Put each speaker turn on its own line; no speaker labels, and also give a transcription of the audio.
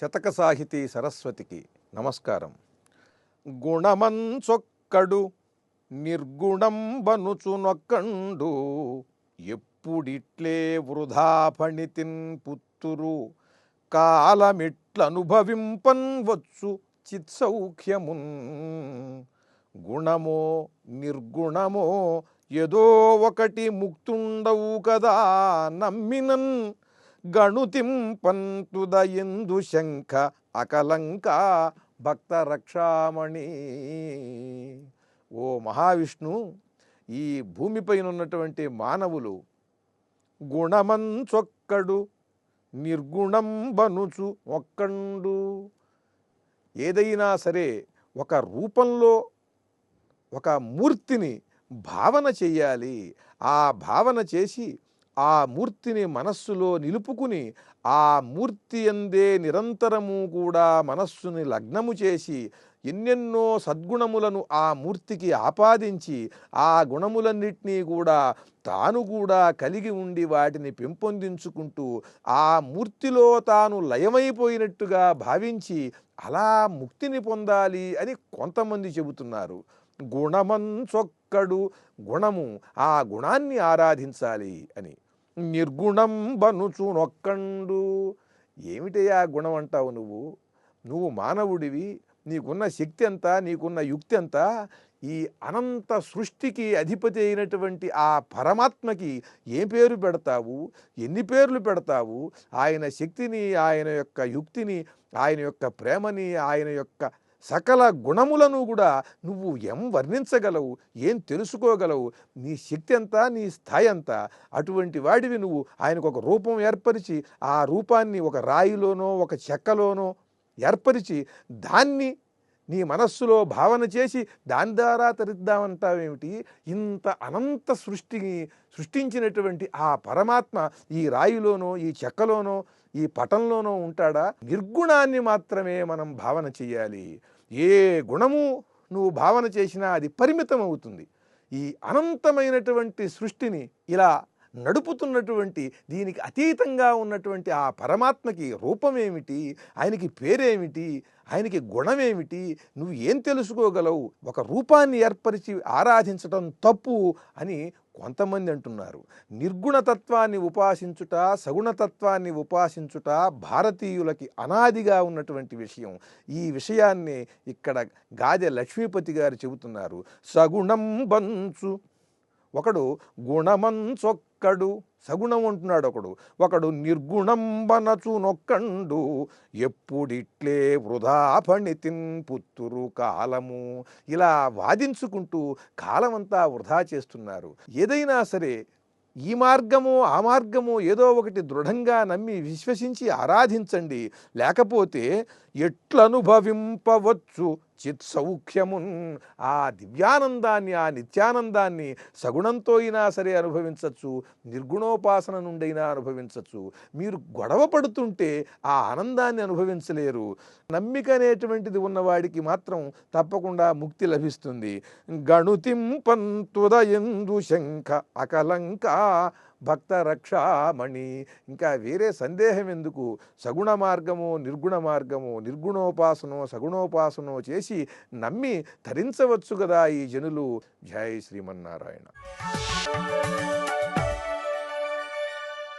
శతక సాహితీ సరస్వతికి నమస్కారం. గుణమంచొక్కడు నిర్గుణంబనుచునొక్కండు ఎప్పుడిట్లే వృధా పణితిన్ పుత్తురు కాలమిట్లనుభవింపన్ వచ్చు చిత్సౌఖ్యమున్. గుణమో నిర్గుణమో ఏదో ఒకటి ముక్తుండవు కదా నమ్మినన్ గణుతింపంతుదయందు శంఖ అకలంక భక్త రక్షామణి ఓ మహావిష్ణు ఈ భూమిపైన ఉన్నటువంటి మానవులు గుణమంచొక్కడు నిర్గుణం బనుచు ఒక్కండు. ఏదైనా సరే ఒక రూపంలో ఒక మూర్తిని భావన చెయ్యాలి ఆ భావన చేసి ఆ మూర్తిని మనస్సులో నిలుపుకుని ఆ మూర్తి అందే నిరంతరము కూడా మనస్సుని లగ్నము చేసి ఎన్నెన్నో సద్గుణములను ఆ మూర్తికి ఆపాదించి ఆ గుణములన్నిటినీ కూడా తాను కూడా కలిగి ఉండి వాటిని పెంపొందించుకుంటూ ఆ మూర్తిలో తాను లయమైపోయినట్టుగా భావించి అలా ముక్తిని పొందాలి అని కొంతమంది చెబుతున్నారు. గుణమంచొక్కడు గుణము ఆ గుణాన్ని ఆరాధించాలి అని. నిర్గుణం బనుచు నొక్కండు ఏమిటయ్యా గుణం అంటావు నువ్వు? నువ్వు మానవుడివి నీకున్న శక్తి అంతా నీకున్న యుక్తి అంతా ఈ అనంత సృష్టికి అధిపతి అయినటువంటి ఆ పరమాత్మకి ఏ పేరు పెడతావు? ఎన్ని పేర్లు పెడతావు? ఆయన శక్తిని ఆయన యొక్క యుక్తిని ఆయన యొక్క ప్రేమని ఆయన యొక్క సకల గుణములను కూడా నువ్వు ఏం వర్ణించగలవు ఏం తెలుసుకోగలవు నీ శక్తి అంతా నీ స్థాయి అంతా అటువంటి వాడివి నువ్వు. ఆయనకు ఒక రూపం ఏర్పరిచి ఆ రూపాన్ని ఒక రాయిలోనో ఒక చెక్కలోనో ఏర్పరిచి దాన్ని నీ మనస్సులో భావన చేసి దాని ద్వారా తరిద్దామంటావేమిటి? ఇంత అనంత సృష్టిని సృష్టించినటువంటి ఆ పరమాత్మ ఈ రాయిలోనో ఈ చెక్కలోనో ఈ పటంలోనూ ఉంటాడా? నిర్గుణాన్ని మాత్రమే మనం భావన చేయాలి ఏ గుణము నువ్వు భావన చేసినా అది పరిమితం అవుతుంది ఈ అనంతమైనటువంటి సృష్టిని ఇలా నడుపుతున్నటువంటి దీనికి అతీతంగా ఉన్నటువంటి ఆ పరమాత్మకి రూపమేమిటి? ఆయనకి పేరేమిటి? ఆయనకి గుణమేమిటి? నువ్వు ఏం తెలుసుకోగలవు? ఒక రూపాన్ని ఏర్పరిచి ఆరాధించటం తప్పు అని కొంతమంది అంటున్నారు. నిర్గుణతత్వాన్ని ఉపాసించుట సగుణతత్వాన్ని ఉపాసించుట భారతీయులకి అనాదిగా ఉన్నటువంటి విషయం. ఈ విషయాన్ని ఇక్కడ గాదె లక్ష్మీపతి గారు చెబుతున్నారు. సగుణం బంచు. ఒకడు ఒక్కడు సగుణం అంటున్నాడు ఒకడు ఒకడు నిర్గుణంబనచు నొక్కండు ఎప్పుడిట్లే వృధా పణితిన్ పుత్తురు కాలము. ఇలా వాదించుకుంటూ కాలమంతా వృధా చేస్తున్నారు. ఏదైనా సరే ఈ మార్గము ఆ మార్గము ఏదో ఒకటి దృఢంగా నమ్మి విశ్వసించి ఆరాధించండి. లేకపోతే ఎట్లనుభవింపవచ్చు? చిత్ సౌఖ్యమున్ ఆ దివ్యానందాన్ని ఆ నిత్యానందాన్ని సగుణంతో అయినా సరే అనుభవించవచ్చు నిర్గుణోపాసన నుండైనా అనుభవించవచ్చు మీరు గొడవ పడుతుంటే ఆ ఆనందాన్ని అనుభవించలేరు. నమ్మిక అనేటువంటిది ఉన్నవాడికి మాత్రం తప్పకుండా ముక్తి లభిస్తుంది. గణుతింపంతుదయందు శంఖ అకలంక భక్త రక్షామణి. ఇంకా వేరే సందేహం ఎందుకు సగుణ మార్గము నిర్గుణ మార్గము నిర్గుణోపాసనో సగుణోపాసనో చేసి నమ్మి తరించవచ్చు కదా ఈ జనులు. జై శ్రీమన్నారాయణ.